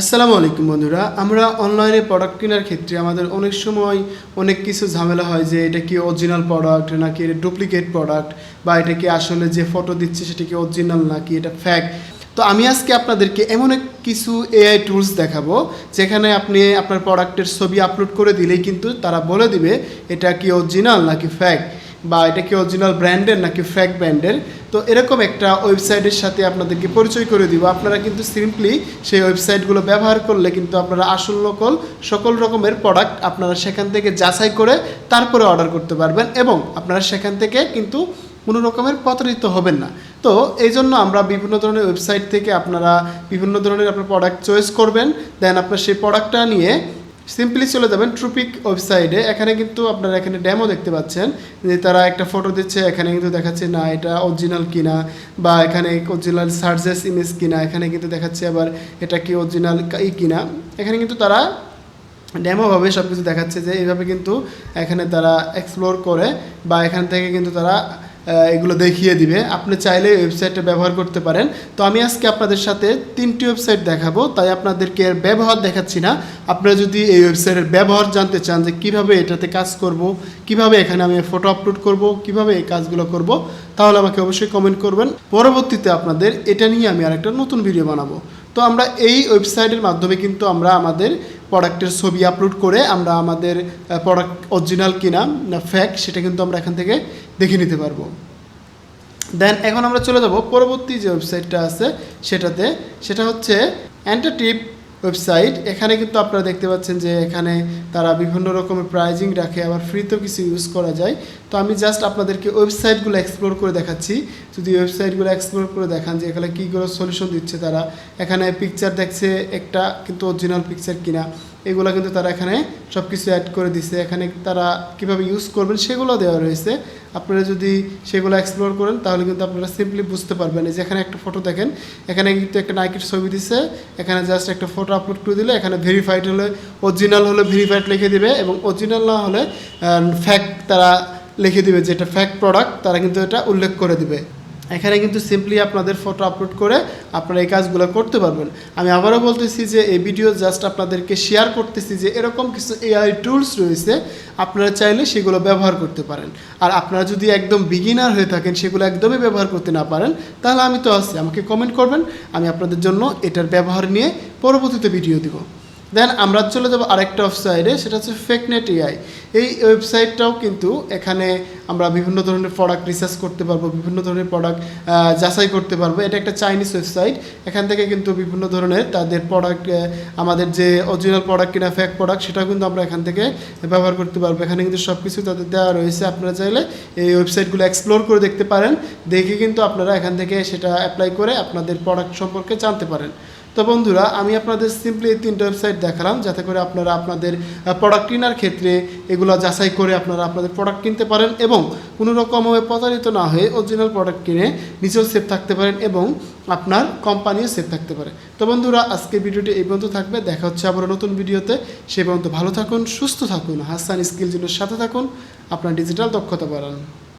আসসালামু আলাইকুম বন্ধুরা, আমরা অনলাইনে প্রোডাক্ট কেনার ক্ষেত্রে আমাদের অনেক সময় অনেক কিছু ঝামেলা হয় যে এটা কি অরিজিনাল প্রোডাক্ট নাকি এটা ডুপ্লিকেট প্রোডাক্ট বা এটা কি আসলে যে ফটো দিচ্ছে সেটা কি অরিজিনাল নাকি এটা ফ্যাক তো আমি আজকে আপনাদেরকে এমন কিছু এআই টুলস দেখাবো, যেখানে আপনি আপনার প্রোডাক্টের ছবি আপলোড করে দিলেই কিন্তু তারা বলে দিবে এটা কি অরিজিনাল নাকি ফ্যাক বা এটা কি অরিজিনাল ব্র্যান্ডের নাকি ফ্যাক ব্র্যান্ডের তো এরকম একটা ওয়েবসাইটের সাথে আপনাদেরকে পরিচয় করে দিব। আপনারা কিন্তু সিম্পলি সেই ওয়েবসাইটগুলো ব্যবহার করলে কিন্তু আপনারা আসল নকল, সকল রকমের প্রোডাক্ট আপনারা সেখান থেকে যাচাই করে তারপরে অর্ডার করতে পারবেন এবং আপনারা সেখান থেকে কিন্তু কোনো রকমের প্রতারিত হবেন না। তো এই জন্য আমরা বিভিন্ন ধরনের ওয়েবসাইট থেকে আপনারা বিভিন্ন ধরনের আপনার প্রোডাক্ট চয়েস করবেন দেন আপনার সেই প্রোডাক্টটা নিয়ে সিম্পলি চলে যাবেন ট্রুপিক ওয়েবসাইটে এখানে কিন্তু আপনারা এখানে ড্যামও দেখতে পাচ্ছেন। যে তারা একটা ফটো দিচ্ছে, এখানে কিন্তু দেখাচ্ছে, না, এটা অরিজিনাল কিনা বা এখানে অরিজিনাল সার্জেস ইমেজ কিনা। এখানে কিন্তু দেখাচ্ছে আবার এটা কি অরিজিনাল ই কিনা। এখানে কিন্তু তারা ডেমোভাবে সব কিছু দেখাচ্ছে যে এইভাবে কিন্তু এখানে তারা এক্সপ্লোর করে বা এখান থেকে কিন্তু তারা এগুলো দেখিয়ে দিবে। আপনি চাইলে ওয়েবসাইটটা ব্যবহার করতে পারেন। তো আমি আজকে আপনাদের সাথে তিনটি ওয়েবসাইট দেখাবো। তাই আপনাদেরকে এর ব্যবহার দেখাচ্ছি না। আপনারা যদি এই ওয়েবসাইটের ব্যবহার জানতে চান যে কীভাবে এটাতে কাজ করব, কীভাবে এখানে আমি ফটো আপলোড করব, কীভাবে এই কাজগুলো করব, তাহলে আমাকে অবশ্যই কমেন্ট করবেন। পরবর্তীতে আপনাদের এটা নিয়ে আমি আরেকটা নতুন ভিডিও বানাবো। তো আমরা এই ওয়েবসাইটের মাধ্যমে কিন্তু আমরা আমাদের প্রোডাক্টের ছবি আপলোড করে আমরা আমাদের প্রোডাক্ট অরিজিনাল কিনা, না ফ্যাক সেটা কিন্তু আমরা এখান থেকে দেখে নিতে পারব। দেন এখন আমরা চলে যাব, পরবর্তী যে ওয়েবসাইটটা আছে, সেটাতে, সেটা হচ্ছে অ্যান্টাটিভ ওয়েবসাইট এখানে কিন্তু আপনারা দেখতে পাচ্ছেন যে এখানে তারা বিভিন্ন রকমের প্রাইজিং রাখে, আবার ফ্রিতেও কিছু ইউজ করা যায়। তো আমি জাস্ট আপনাদেরকে ওয়েবসাইটগুলো এক্সপ্লোর করে দেখাচ্ছি। যদি ওয়েবসাইটগুলো এক্সপ্লোর করে দেখান যে এখানে কীগুলো সলিউশন দিচ্ছে তারা। এখানে পিকচার দেখছে একটা কিন্তু অরিজিনাল পিকচার কিনা। এগুলো কিন্তু তারা এখানে সব কিছু অ্যাড করে দিছে। এখানে তারা কীভাবে ইউজ করবেন সেগুলো দেওয়া রয়েছে। আপনারা যদি সেগুলো এক্সপ্লোর করেন, তাহলে কিন্তু আপনারা সিম্পলি বুঝতে পারবেন। যে এখানে একটা ফটো দেখেন, এখানে কিন্তু একটা নাইকের ছবি দিছে। এখানে জাস্ট একটা ফটো আপলোড করে দিলে। এখানে ভেরিফাইড হলে অরিজিনাল হলে ভেরিফাইড লিখে দিবে এবং অরিজিনাল না হলে ফ্যাক তারা লিখে দিবে যেটা ফ্যাক প্রোডাক্ট তারা কিন্তু এটা উল্লেখ করে দিবে। এখানে কিন্তু সিম্পলি আপনাদের ফটো আপলোড করে আপনারা এই কাজগুলো করতে পারবেন। আমি আবারও বলতেছি যে এই ভিডিও জাস্ট আপনাদেরকে শেয়ার করতেছি যে এরকম কিছু এআই টুলস রয়েছে, আপনারা চাইলে সেগুলো ব্যবহার করতে পারেন। আর আপনারা যদি একদম বিগিনার হয়ে থাকেন, সেগুলো একদমই ব্যবহার করতে না পারেন, তাহলে আমি তো আছি। আমাকে কমেন্ট করবেন, আমি আপনাদের জন্য এটার ব্যবহার নিয়ে পরবর্তীতে ভিডিও দিব। দেন আমরা চলে যাব আরেকটা ওয়েবসাইটে সেটা হচ্ছে ফেকনেট এআই এই ওয়েবসাইটটাও কিন্তু এখানে আমরা বিভিন্ন ধরনের প্রোডাক্ট রিসার্চ করতে পারব, বিভিন্ন ধরনের প্রোডাক্ট যাচাই করতে পারব। এটা একটা চাইনিজ ওয়েবসাইট এখান থেকে কিন্তু বিভিন্ন ধরনের তাদের প্রোডাক্ট আমাদের যে অরিজিনাল প্রোডাক্ট কিনা ফ্যাক প্রোডাক্ট সেটাও কিন্তু আমরা এখান থেকে ব্যবহার করতে পারব। এখানে কিন্তু সব কিছু তাদের দেওয়া রয়েছে। আপনারা চাইলে এই ওয়েবসাইটগুলো এক্সপ্লোর করে দেখতে পারেন। দেখে কিন্তু আপনারা এখান থেকে সেটা অ্যাপ্লাই করে আপনাদের প্রোডাক্ট সম্পর্কে জানতে পারেন। তো বন্ধুরা, আমি আপনাদের সিম্পলি এই তিনটা ওয়েবসাইট দেখালাম, যাতে করে আপনারা আপনাদের প্রোডাক্ট কেনার ক্ষেত্রে এগুলো যাচাই করে আপনারা আপনাদের প্রোডাক্ট কিনতে পারেন এবং কোনো রকমভাবে প্রতারিত না হয়ে অরিজিনাল প্রোডাক্ট কিনে নিজেও সেফ থাকতে পারেন এবং আপনার কোম্পানিও সেফ থাকতে পারে। তো বন্ধুরা আজকে ভিডিওটি এই পর্যন্ত থাকবে। দেখা হচ্ছে আবার নতুন ভিডিওতে সে পর্যন্ত ভালো থাকুন, সুস্থ থাকুন, হাসান স্কিল সাথে থাকুন। আপনার ডিজিটাল দক্ষতা বাড়ান।